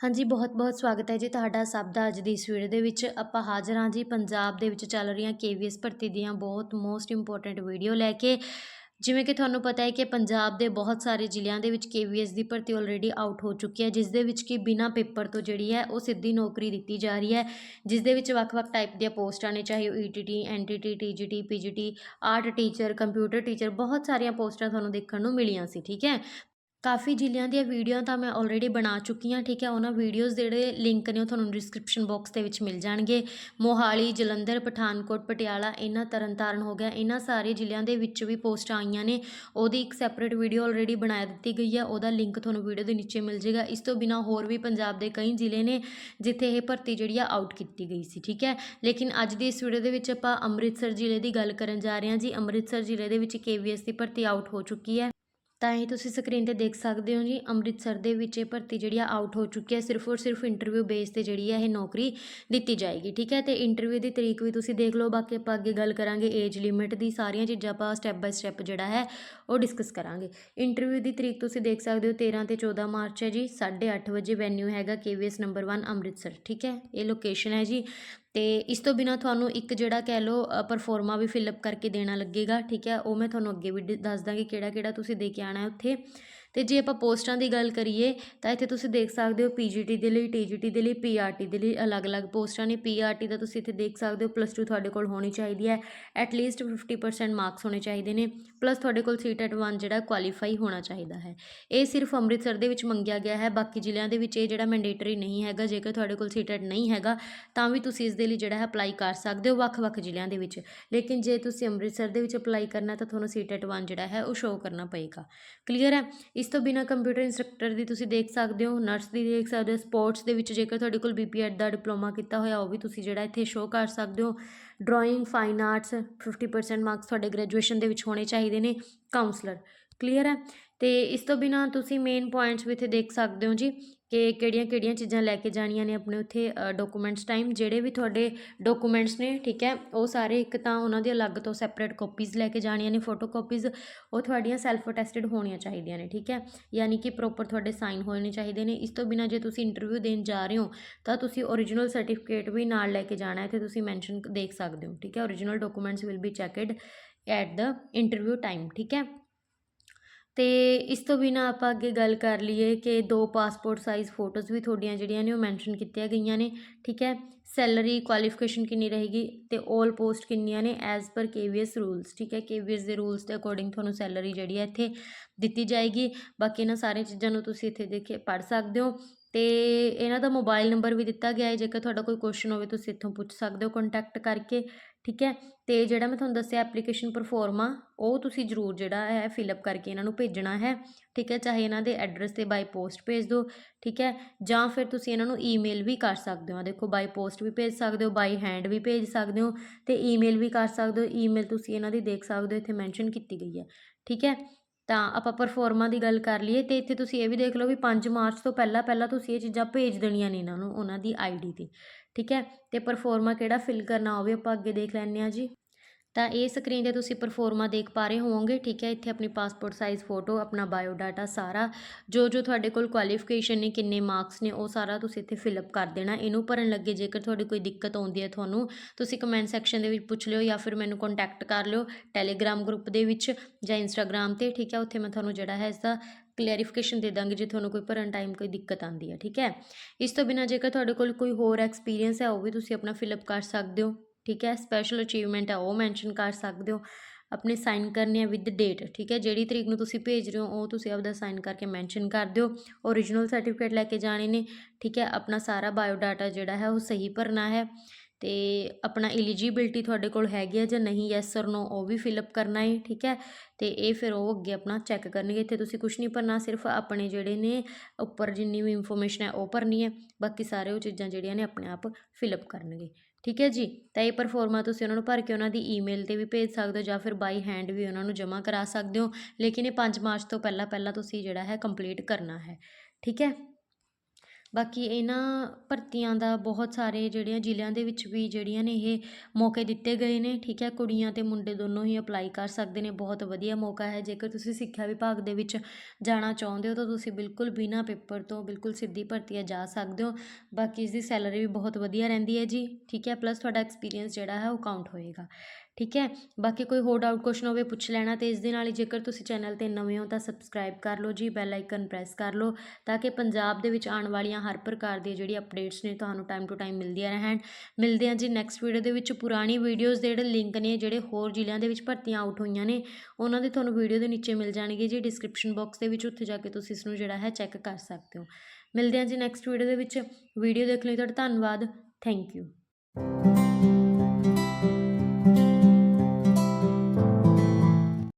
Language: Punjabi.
ਹਾਂਜੀ, ਬਹੁਤ-ਬਹੁਤ ਸਵਾਗਤ ਹੈ ਜੀ ਤੁਹਾਡਾ ਸਭ ਦਾ ਅੱਜ ਦੀ ਇਸ ਵੀਡੀਓ ਦੇ ਵਿੱਚ। ਆਪਾਂ ਹਾਜ਼ਰ ਹਾਂ ਜੀ ਪੰਜਾਬ ਦੇ ਵਿੱਚ ਚੱਲ ਰਹੀਆਂ ਕੇਵੀਐਸ ਭਰਤੀ ਦੀਆਂ ਬਹੁਤ ਮੋਸਟ ਇੰਪੋਰਟੈਂਟ ਵੀਡੀਓ ਲੈ ਕੇ। ਜਿਵੇਂ ਕਿ ਤੁਹਾਨੂੰ ਪਤਾ ਹੈ ਕਿ ਪੰਜਾਬ ਦੇ ਬਹੁਤ ਸਾਰੇ ਜ਼ਿਲ੍ਹਿਆਂ ਦੇ ਵਿੱਚ ਕੇ ਵੀ ਕੇਵੀਐਸ ਦੀ ਭਰਤੀ ਆਲਰੇਡੀ ਆਊਟ ਹੋ ਚੁੱਕੀ ਹੈ, ਜਿਸ ਦੇ ਵਿੱਚ ਕਿ ਬਿਨਾਂ ਪੇਪਰ ਤੋਂ ਜਿਹੜੀ ਹੈ ਉਹ ਸਿੱਧੀ ਨੌਕਰੀ ਦਿੱਤੀ ਜਾ ਰਹੀ ਹੈ, ਜਿਸ ਦੇ ਵਿੱਚ ਵੱਖ-ਵੱਖ ਟਾਈਪ ਦੀਆਂ ਪੋਸਟਾਂ ਨੇ, ਚਾਹੇ ਉਹ ETT NTT TGT PGT art teacher computer teacher ਬਹੁਤ ਸਾਰੀਆਂ ਪੋਸਟਾਂ ਤੁਹਾਨੂੰ ਦੇਖਣ ਨੂੰ ਮਿਲੀਆਂ ਸੀ, ਠੀਕ ਹੈ? ਕਾਫੀ ਜ਼ਿਲ੍ਹਿਆਂ ਦੀਆਂ ਵੀਡੀਓ ਤਾਂ ਮੈਂ ਆਲਰੇਡੀ ਬਣਾ ਚੁੱਕੀ ਹਾਂ, ਠੀਕ ਹੈ। ਉਹਨਾਂ ਵੀਡੀਓਜ਼ ਦੇ ਜਿਹੜੇ ਲਿੰਕ ਨੇ ਉਹ ਤੁਹਾਨੂੰ ਡਿਸਕ੍ਰਿਪਸ਼ਨ ਬਾਕਸ ਦੇ ਵਿੱਚ ਮਿਲ ਜਾਣਗੇ। ਮੋਹਾਲੀ, ਜਲੰਧਰ, ਪਠਾਨਕੋਟ, ਪਟਿਆਲਾ, ਇਹਨਾਂ ਤਰਨਤਾਰਨ ਹੋ ਗਿਆ। ਇਹਨਾਂ ਸਾਰੇ ਜ਼ਿਲ੍ਹਿਆਂ ਦੇ ਵਿੱਚ ਵੀ ਪੋਸਟਾਂ ਆਈਆਂ ਨੇ। ਉਹਦੀ ਇੱਕ ਸੈਪਰੇਟ ਵੀਡੀਓ ਆਲਰੇਡੀ ਬਣਾ ਦਿੱਤੀ ਗਈ ਹੈ। ਉਹਦਾ ਲਿੰਕ ਤੁਹਾਨੂੰ ਵੀਡੀਓ ਦੇ ਨੀਚੇ ਮਿਲ ਜਾਏਗਾ। ਇਸ ਤੋਂ ਬਿਨਾ ਹੋਰ ਵੀ ਪੰਜਾਬ ਦੇ ਕਈ ਜ਼ਿਲ੍ਹੇ ਨੇ ਜਿੱਥੇ ਇਹ ਭਰਤੀ ਜਿਹੜੀ ਆ ਆਊਟ ਕੀਤੀ ਗਈ ਸੀ, ਠੀਕ ਹੈ। ਲੇਕਿਨ ਅੱਜ ਦੀ ਇਸ ਵੀਡੀਓ ਦੇ ਵਿੱਚ ਆਪਾਂ ਅੰਮ੍ਰਿਤਸਰ ਜ਼ਿਲ੍ਹੇ ਦੀ ਗੱਲ ਕਰਨ ਜਾ ਰਹੇ ਹਾਂ ਜੀ। ਅੰਮ੍ਰਿਤਸਰ ਜ਼ਿਲ੍ਹੇ ਦੇ ਵਿੱਚ ਕੇਵੀਐਸ ਦੀ ਭਰਤੀ ਆਊਟ ਹੋ ਚੁੱਕੀ ਹੈ। ਤਾਂ ਇਹ ਤੁਸੀਂ ਸਕਰੀਨ ਤੇ ਦੇਖ ਸਕਦੇ ਹੋ ਜੀ, ਅੰਮ੍ਰਿਤਸਰ ਦੇ ਵਿੱਚ ਇਹ ਭਰਤੀ ਜਿਹੜੀ ਆ ਆਊਟ ਹੋ ਚੁੱਕੀ ਹੈ, ਸਿਰਫ ਔਰ ਸਿਰਫ ਇੰਟਰਵਿਊ ਬੇਸ ਤੇ ਜਿਹੜੀ ਹੈ ਇਹ ਨੌਕਰੀ ਦਿੱਤੀ ਜਾਏਗੀ, ਠੀਕ ਹੈ? ਤੇ ਇੰਟਰਵਿਊ ਦੀ ਤਰੀਕ ਵੀ ਤੁਸੀਂ ਦੇਖ ਲਓ, ਬਾਕੀ ਆਪਾਂ ਅੱਗੇ ਗੱਲ ਕਰਾਂਗੇ ਏਜ ਲਿਮਿਟ ਦੀ, ਸਾਰੀਆਂ ਚੀਜ਼ਾਂ ਆਪਾਂ ਸਟੈਪ ਬਾਈ ਸਟੈਪ ਜਿਹੜਾ ਹੈ ਉਹ ਡਿਸਕਸ ਕਰਾਂਗੇ। ਇੰਟਰਵਿਊ ਦੀ ਤਰੀਕ ਤੁਸੀਂ ਦੇਖ ਸਕਦੇ ਹੋ 13 ਤੇ 14 ਮਾਰਚ ਹੈ ਜੀ 8:30 ਵਜੇ ਵੈਨਿਊ ਹੈਗਾ KVS ਨੰਬਰ 1 ਅੰਮ੍ਰਿਤਸਰ, ਠੀਕ ਹੈ? ਇਹ ਲੋਕੇਸ਼ਨ ਹੈ ਜੀ ਤੇ ਇਸ ਤੋਂ ਬਿਨਾ ਤੁਹਾਨੂੰ ਇੱਕ ਜਿਹੜਾ ਕਹਿ ਲਓ ਪਰਫੋਰਮਾ ਵੀ ਫਿਲਅਪ ਕਰਕੇ ਦੇਣਾ ਲੱਗੇਗਾ, ਠੀਕ ਹੈ? ਉਹ ਮੈਂ ਤੁਹਾਨੂੰ ਅੱਗੇ ਵੀ ਡ- ਦੱਸ ਦਾਂਗੀ ਕਿਹੜਾ ਕਿਹੜਾ ਤੁਸੀਂ ਦੇ ਕੇ ਆਣਾ ਉੱਥੇ। ਤੇ ਜੇ ਆਪਾਂ ਪੋਸਟਾਂ ਦੀ ਗੱਲ ਕਰੀਏ, ਤਾਂ ਇੱਥੇ ਤੁਸੀਂ ਦੇਖ ਸਕਦੇ ਹੋ ਪੀਜੀਟੀ ਦੇ ਲਈ ਟੀਜੀਟੀ ਦੇ ਲਈ ਪੀਆਰਟੀ ਦੇ ਲਈ ਅਲੱਗ-ਅਲੱਗ ਪੋਸਟਾਂ ਨੇ। ਪੀਆਰਟੀ ਦਾ ਤੁਸੀਂ ਇੱਥੇ ਦੇਖ ਸਕਦੇ ਹੋ ਪਲੱਸ 2 ਤੁਹਾਡੇ ਕੋਲ ਹੋਣੀ ਚਾਹੀਦੀ ਹੈ। ਐਟ ਲੀਸਟ 50% ਮਾਰਕਸ ਹੋਣੇ ਚਾਹੀਦੇ ਨੇ। ਪਲੱਸ ਤੁਹਾਡੇ ਕੋਲ ਸੀਟ ਐਟ 1 ਜਿਹੜਾ ਕੁਆਲੀਫਾਈ ਹੋਣਾ ਚਾਹੀਦਾ ਹੈ। ਇਹ ਸਿਰਫ ਅੰਮ੍ਰਿਤਸਰ ਦੇ ਵਿੱਚ ਮੰਗਿਆ ਗਿਆ ਹੈ, ਬਾਕੀ ਜ਼ਿਲ੍ਹਿਆਂ ਦੇ ਵਿੱਚ ਇਹ ਜਿਹੜਾ ਮੈਂਡੇਟਰੀ ਨਹੀਂ ਹੈਗਾ, ਜੇਕਰ ਤੁਹਾਡੇ ਕੋਲ ਸੀਟ ਐਟ ਨਹੀਂ ਹੈਗਾ, ਤਾਂ ਵੀ ਤੁਸੀਂ ਇਸ ਦੇ ਲਈ ਜਿਹੜਾ ਹੈ ਅਪਲਾਈ ਕਰ ਸਕਦੇ ਹੋ ਵੱਖ-ਵੱਖ ਜ਼ਿਲ੍ਹਿਆਂ ਦੇ ਵਿੱਚ। ਲੇਕਿਨ ਜੇ ਤੁਸੀਂ ਅੰਮ੍ਰਿਤਸਰ ਦੇ ਵਿੱਚ ਅਪਲਾਈ ਕਰਨਾ ਤਾਂ ਤੁਹਾਨੂੰ ਸੀਟ ਐਟ 1 ਜਿਹੜਾ ਹੈ, ਉਹ ਸ਼ੋਅ ਕਰਨਾ ਪਏਗਾ। ਕਲੀਅਰ ਹੈ? ਇਸ ਤੋਂ ਬਿਨਾ ਕੰਪਿਊਟਰ ਇੰਸਟ੍ਰਕਟਰ ਦੀ ਤੁਸੀਂ ਦੇਖ ਸਕਦੇ ਹੋ ਨਰਸ ਦੀ ਦੇਖ ਸਕਦੇ ਹੋ ਸਪੋਰਟਸ ਦੇ ਵਿੱਚ ਜੇਕਰ ਤੁਹਾਡੇ ਕੋਲ ਬੀਪੀਐਡ ਦਾ ਡਿਪਲੋਮਾ ਕੀਤਾ ਹੋਇਆ, ਉਹ ਵੀ ਤੁਸੀਂ ਜਿਹੜਾ ਇੱਥੇ ਸ਼ੋਅ ਕਰ ਸਕਦੇ ਹੋ। ਡਰਾਇੰਗ ਫਾਈਨ ਆਰਟਸ 50% ਮਾਰਕਸ ਤੁਹਾਡੇ ਗ੍ਰੈਜੂਏਸ਼ਨ ਦੇ ਵਿੱਚ ਹੋਣੇ ਚਾਹੀਦੇ ਨੇ ਕਾਉਂਸਲਰ ਕਲੀਅਰ ਹੈ? ਅਤੇ ਇਸ ਤੋਂ ਬਿਨਾਂ ਤੁਸੀਂ ਮੇਨ ਪੁਆਇੰਟਸ ਵੀ ਇੱਥੇ ਦੇਖ ਸਕਦੇ ਹੋ ਜੀ ਕਿ ਕਿਹੜੀਆਂ ਕਿਹੜੀਆਂ ਚੀਜ਼ਾਂ ਲੈ ਕੇ ਜਾਣੀਆਂ ਨੇ ਆਪਣੇ ਉੱਥੇ ਡਾਕੂਮੈਂਟਸ ਟਾਈਮ ਜਿਹੜੇ ਵੀ ਤੁਹਾਡੇ ਡਾਕੂਮੈਂਟਸ ਨੇ, ਠੀਕ ਹੈ, ਉਹ ਸਾਰੇ ਇੱਕ ਤਾਂ ਉਹਨਾਂ ਦੀ ਅਲੱਗ ਤੋਂ ਸੈਪਰੇਟ ਕਾਪੀਜ਼ ਲੈ ਕੇ ਜਾਣੀਆਂ ਨੇ ਫੋਟੋ ਕਾਪੀਜ਼ ਉਹ ਤੁਹਾਡੀਆਂ ਸੈਲਫ ਅਟੈਸਟਡ ਹੋਣੀਆਂ ਚਾਹੀਦੀਆਂ ਨੇ, ਠੀਕ ਹੈ, ਯਾਨੀ ਕਿ ਪ੍ਰੋਪਰ ਤੁਹਾਡੇ ਸਾਈਨ ਹੋਣੇ ਚਾਹੀਦੇ ਨੇ। ਇਸ ਤੋਂ ਬਿਨਾ ਜੇ ਤੁਸੀਂ ਇੰਟਰਵਿਊ ਦੇਣ ਜਾ ਰਹੇ ਹੋ, ਤਾਂ ਤੁਸੀਂ ਓਰੀਜਨਲ ਸਰਟੀਫਿਕੇਟ ਵੀ ਨਾਲ ਲੈ ਕੇ ਜਾਣਾ ਹੈ ਤੇ ਤੁਸੀਂ ਮੈਂਸ਼ਨ ਦੇਖ ਸਕਦੇ ਹੋ, ਠੀਕ ਹੈ original documents will be checked at the interview time ਠੀਕ ਹੈ। ਅਤੇ ਇਸ ਤੋਂ ਬਿਨਾਂ ਆਪਾਂ ਅੱਗੇ ਗੱਲ ਕਰ ਲਈਏ ਕਿ ਦੋ ਪਾਸਪੋਰਟ ਸਾਈਜ਼ ਫੋਟੋਜ਼ ਵੀ ਤੁਹਾਡੀਆਂ ਜਿਹੜੀਆਂ ਨੇ ਉਹ ਮੈਂਸ਼ਨ ਕੀਤੀਆਂ ਗਈਆਂ ਨੇ, ਠੀਕ ਹੈ? ਸੈਲਰੀ ਕੁਆਲੀਫਿਕੇਸ਼ਨ ਕਿੰਨੀ ਰਹੇਗੀ ਅਤੇ 올 ਪੋਸਟ ਕਿੰਨੀਆਂ ਨੇ ਐਜ਼ ਪਰ KVS ਰੂਲਸ ਠੀਕ ਹੈ? KVS ਦੇ ਰੂਲਸ ਦੇ ਅਕੋਰਡਿੰਗ ਤੁਹਾਨੂੰ ਸੈਲਰੀ ਜਿਹੜੀ ਹੈ ਇੱਥੇ ਦਿੱਤੀ ਜਾਏਗੀ। ਬਾਕੀ ਇਹਨਾਂ ਸਾਰੀਆਂ ਚੀਜ਼ਾਂ ਨੂੰ ਤੁਸੀਂ ਇੱਥੇ ਦੇਖੇ, ਪੜ੍ਹ ਸਕਦੇ ਹੋ ਤੇ ਇਹਨਾਂ ਦਾ ਮੋਬਾਈਲ ਨੰਬਰ ਵੀ ਦਿੱਤਾ ਗਿਆ ਹੈ, ਜੇਕਰ ਤੁਹਾਡਾ ਕੋਈ ਕੁਐਸਚਨ ਹੋਵੇ ਤੁਸੀਂ ਇੱਥੋਂ ਪੁੱਛ ਸਕਦੇ ਹੋ ਕੰਟੈਕਟ ਕਰਕੇ। ਠੀਕ ਹੈ? ਤੇ ਜਿਹੜਾ ਮੈਂ ਤੁਹਾਨੂੰ ਦੱਸਿਆ ਐਪਲੀਕੇਸ਼ਨ ਪਰਫੋਰਮਾ ਉਹ ਤੁਸੀਂ ਜ਼ਰੂਰ ਜਿਹੜਾ ਹੈ ਫਿਲਅਪ ਕਰਕੇ ਇਹਨਾਂ ਨੂੰ ਭੇਜਣਾ ਹੈ, ਠੀਕ ਹੈ? ਚਾਹੇ ਇਹਨਾਂ ਦੇ ਐਡਰੈਸ ਤੇ ਬਾਈ ਪੋਸਟ ਭੇਜ ਦਿਓ, ਠੀਕ ਹੈ? ਜਾਂ ਫਿਰ ਤੁਸੀਂ ਇਹਨਾਂ ਨੂੰ ਈਮੇਲ ਵੀ ਕਰ ਸਕਦੇ ਹੋ। ਦੇਖੋ ਬਾਈ ਪੋਸਟ ਵੀ ਭੇਜ ਸਕਦੇ ਹੋ ਬਾਈ ਹੈਂਡ ਵੀ ਭੇਜ ਸਕਦੇ ਹੋ, ਤੇ ਈਮੇਲ ਵੀ ਕਰ ਸਕਦੇ ਹੋ। ਈਮੇਲ ਤੁਸੀਂ ਇਹਨਾਂ ਦੀ ਦੇਖ ਸਕਦੇ ਹੋ, ਇੱਥੇ ਮੈਂਸ਼ਨ ਕੀਤੀ ਗਈ ਹੈ, ਠੀਕ ਹੈ? ਤਾਂ ਆਪਾਂ ਪਰਫੋਰਮਾ ਦੀ ਗੱਲ ਕਰ ਲਈਏ ਤੇ ਇੱਥੇ ਤੁਸੀਂ ਇਹ ਵੀ ਦੇਖ ਲਓ ਵੀ 5 ਮਾਰਚ ਤੋਂ ਪਹਿਲਾਂ ਪਹਿਲਾਂ ਤੁਸੀਂ ਇਹ ਚੀਜ਼ਾਂ ਭੇਜ ਦੇਣੀਆਂ ਨੇ ਇਹਨਾਂ ਨੂੰ, ਉਹਨਾਂ ਦੀ ਆਈਡੀ ਤੇ, ਠੀਕ ਹੈ? ਤੇ ਪਰਫੋਰਮਾ ਕਿਹੜਾ ਫਿਲ ਕਰਨਾ ਉਹ ਵੀ ਆਪਾਂ ਅੱਗੇ ਦੇਖ ਲੈਂਦੇ ਹਾਂ ਜੀ। ਤਾਂ ਇਹ ਸਕਰੀਨ ਤੇ ਤੁਸੀਂ ਪਰਫੋਰਮਾ ਦੇਖ ਪਾ ਰਹੇ ਹੋਵੋਗੇ, ਠੀਕ ਹੈ? ਇੱਥੇ ਆਪਣੀ ਪਾਸਪੋਰਟ ਸਾਈਜ਼ ਫੋਟੋ ਆਪਣਾ ਬਾਇਓ ਡਾਟਾ ਸਾਰਾ, ਜੋ ਜੋ ਤੁਹਾਡੇ ਕੋਲ ਕੁਆਲੀਫਿਕੇਸ਼ਨ ਨੇ, ਕਿੰਨੇ ਮਾਰਕਸ ਨੇ, ਉਹ ਸਾਰਾ ਤੁਸੀਂ ਇੱਥੇ ਫਿਲਅਪ ਕਰ ਦੇਣਾ। ਇਹਨੂੰ ਭਰਨ ਲੱਗੇ ਜੇਕਰ ਤੁਹਾਡੀ ਕੋਈ ਦਿੱਕਤ ਆਉਂਦੀ ਹੈ ਤੁਹਾਨੂੰ, ਤੁਸੀਂ ਕਮੈਂਟ ਸੈਕਸ਼ਨ ਦੇ ਵਿੱਚ ਪੁੱਛ ਲਿਓ ਜਾਂ ਫਿਰ ਮੈਨੂੰ ਕੰਟੈਕਟ ਕਰ ਲਿਓ ਟੈਲੀਗ੍ਰਾਮ ਗਰੁੱਪ ਦੇ ਵਿੱਚ ਜਾਂ ਇੰਸਟਾਗ੍ਰਾਮ ਤੇ, ਠੀਕ ਹੈ? ਉੱਥੇ ਮੈਂ ਤੁਹਾਨੂੰ ਜਿਹੜਾ ਹੈ ਇਸ ਦਾ ਕਲੈਰੀਫਿਕੇਸ਼ਨ ਦੇ ਦਾਂਗੀ ਜੇ ਤੁਹਾਨੂੰ ਕੋਈ ਭਰਨ ਟਾਈਮ ਕੋਈ ਦਿੱਕਤ ਆਉਂਦੀ ਹੈ, ਠੀਕ ਹੈ? ਇਸ ਤੋਂ ਬਿਨਾਂ ਜੇਕਰ ਤੁਹਾਡੇ ਕੋਲ ਕੋਈ ਹੋਰ ਐਕਸਪੀਰੀਅੰਸ ਹੈ, ਉਹ ਵੀ ਤੁਸੀਂ ਆਪਣਾ ਫਿਲਅਪ ਕਰ ਸਕਦੇ ਹੋ। ਠੀਕ ਹੈ ਸਪੈਸ਼ਲ ਅਚੀਵਮੈਂਟ ਹੈ, ਉਹ ਮੈਂਸ਼ਨ ਕਰ ਸਕਦੇ ਹੋ। ਆਪਣੇ ਸਾਈਨ ਕਰਨੇ ਆ ਵਿਦ ਡੇਟ ਠੀਕ ਹੈ, ਜਿਹੜੀ ਤਰੀਕ ਨੂੰ ਤੁਸੀਂ ਭੇਜ ਰਹੇ ਹੋ, ਉਹ ਤੁਸੀਂ ਆਪਦਾ ਸਾਈਨ ਕਰਕੇ ਮੈਂਸ਼ਨ ਕਰ ਦਿਓ। ਓਰੀਜਨਲ ਸਰਟੀਫਿਕੇਟ ਲੈ ਕੇ ਜਾਣੇ ਨੇ, ਠੀਕ ਹੈ, ਆਪਣਾ ਸਾਰਾ ਬਾਇਓ ਡਾਟਾ ਜਿਹੜਾ ਹੈ, ਉਹ ਸਹੀ ਭਰਨਾ ਹੈ। ਤੇ ਆਪਣਾ ਐਲੀਜੀਬਿਲਟੀ ਤੁਹਾਡੇ ਕੋਲ ਹੈਗੀ ਹੈ ਜਾਂ ਨਹੀਂ ਯੈਸ অর ਨੋ ਉਹ ਵੀ ਫਿਲਅਪ ਕਰਨਾ ਹੈ, ਠੀਕ ਹੈ। ਤੇ ਇਹ ਫਿਰ ਉਹ ਅੱਗੇ ਆਪਣਾ ਚੈੱਕ ਕਰਨਗੇ, ਇੱਥੇ ਤੁਸੀਂ ਕੁਝ ਨਹੀਂ ਭਰਨਾ, ਸਿਰਫ ਆਪਣੇ ਜਿਹੜੇ ਨੇ ਉੱਪਰ ਜਿੰਨੀ ਵੀ ਇਨਫੋਰਮੇਸ਼ਨ ਹੈ, ਉਹ ਭਰਨੀ ਹੈ। ਬਾਕੀ ਸਾਰੇ ਉਹ ਚੀਜ਼ਾਂ ਜਿਹੜੀਆਂ ਨੇ, ਆਪਣੇ ਆਪ ਫਿਲਅਪ ਕਰਨਗੇ। ਠੀਕ ਹੈ ਜੀ? ਤਾਂ ਇਹ ਪਰਫੋਰਮਾ ਤੁਸੀਂ ਉਹਨਾਂ ਨੂੰ ਭਰ ਕੇ ਉਹਨਾਂ ਦੀ ਈਮੇਲ ਤੇ ਵੀ ਭੇਜ ਸਕਦੇ ਹੋ ਜਾਂ ਫਿਰ ਬਾਈ ਹੈਂਡ ਵੀ ਉਹਨਾਂ ਨੂੰ ਜਮ੍ਹਾਂ ਕਰਾ ਸਕਦੇ ਹੋ। ਲੇਕਿਨ ਇਹ 5 ਮਾਰਚ ਤੋਂ ਪਹਿਲਾਂ ਪਹਿਲਾਂ ਤੁਸੀਂ ਜਿਹੜਾ ਹੈ ਕੰਪਲੀਟ ਕਰਨਾ ਹੈ। ਠੀਕ ਹੈ? ਬਾਕੀ ਇਹਨਾਂ ਭਰਤੀਆਂ ਦਾ ਬਹੁਤ ਸਾਰੇ ਜਿਹੜੀਆਂ ਜ਼ਿਲ੍ਹਿਆਂ ਦੇ ਵਿੱਚ ਵੀ ਜਿਹੜੀਆਂ ਨੇ ਇਹ ਮੌਕੇ ਦਿੱਤੇ ਗਏ ਨੇ, ਠੀਕ ਹੈ? ਕੁੜੀਆਂ ਅਤੇ ਮੁੰਡੇ ਦੋਨੋਂ ਹੀ ਅਪਲਾਈ ਕਰ ਸਕਦੇ ਨੇ, ਬਹੁਤ ਵਧੀਆ ਮੌਕਾ ਹੈ। ਜੇਕਰ ਤੁਸੀਂ ਸਿੱਖਿਆ ਵਿਭਾਗ ਦੇ ਵਿੱਚ ਜਾਣਾ ਚਾਹੁੰਦੇ ਹੋ, ਤਾਂ ਤੁਸੀਂ ਬਿਲਕੁਲ ਬਿਨਾਂ ਪੇਪਰ ਤੋਂ ਬਿਲਕੁਲ ਸਿੱਧੀ ਭਰਤੀਆਂ ਜਾ ਸਕਦੇ ਹੋ। ਬਾਕੀ ਇਸ ਦੀ ਸੈਲਰੀ ਵੀ ਬਹੁਤ ਵਧੀਆ ਰਹਿੰਦੀ ਹੈ ਜੀ, ਠੀਕ ਹੈ? ਪਲੱਸ ਤੁਹਾਡਾ ਐਕਸਪੀਰੀਅੰਸ ਜਿਹੜਾ ਹੈ ਉਹ ਕਾਊਂਟ ਹੋਏਗਾ। ਠੀਕ ਹੈ? ਬਾਕੀ ਕੋਈ ਹੋਰ ਡਾਊਟ ਕੁਐਸਚਨ ਹੋਵੇ ਪੁੱਛ ਲੈਣਾ ਤੇ ਇਸ ਦੇ ਨਾਲ ਹੀ ਜੇਕਰ ਤੁਸੀਂ ਚੈਨਲ ਤੇ ਨਵੇਂ ਹੋ ਤਾਂ ਸਬਸਕ੍ਰਾਈਬ ਕਰ ਲਓ ਜੀ ਬੈਲ ਆਈਕਨ ਪ੍ਰੈਸ ਕਰ ਲਓ ਤਾਂ ਕਿ ਪੰਜਾਬ ਦੇ ਵਿੱਚ ਆਉਣ ਵਾਲੀਆਂ ਹਰ ਪ੍ਰਕਾਰ ਦੀਆਂ ਜਿਹੜੀ ਅਪਡੇਟਸ ਨੇ ਤੁਹਾਨੂੰ ਟਾਈਮ ਟੂ ਟਾਈਮ ਮਿਲਦੀਆਂ ਰਹਿਣ। ਮਿਲਦੇ ਹਾਂ ਜੀ ਨੈਕਸਟ ਵੀਡੀਓ ਦੇ ਵਿੱਚ। ਪੁਰਾਣੀ ਵੀਡੀਓਜ਼ ਦੇ ਜਿਹੜੇ ਲਿੰਕ ਨੇ, ਜਿਹੜੇ ਹੋਰ ਜ਼ਿਲ੍ਹਿਆਂ ਦੇ ਵਿੱਚ ਭਰਤੀਆਂ ਆਊਟ ਹੋਈਆਂ ਨੇ, ਉਹਨਾਂ ਦੇ ਤੁਹਾਨੂੰ ਵੀਡੀਓ ਦੇ ਨੀਚੇ ਮਿਲ ਜਾਣਗੇ ਜੀ ਡਿਸਕ੍ਰਿਪਸ਼ਨ ਬਾਕਸ ਦੇ ਵਿੱਚ। ਉੱਥੇ ਜਾ ਕੇ ਤੁਸੀਂ ਇਸ ਨੂੰ ਜਿਹੜਾ ਹੈ ਚੈੱਕ ਕਰ ਸਕਦੇ ਹੋ। ਮਿਲਦੇ ਹਾਂ ਜੀ ਨੈਕਸਟ ਵੀਡੀਓ ਦੇ ਵਿੱਚ। ਵੀਡੀਓ ਦੇਖਣ ਲਈ ਤੁਹਾਡਾ ਧੰਨਵਾਦ। Thank you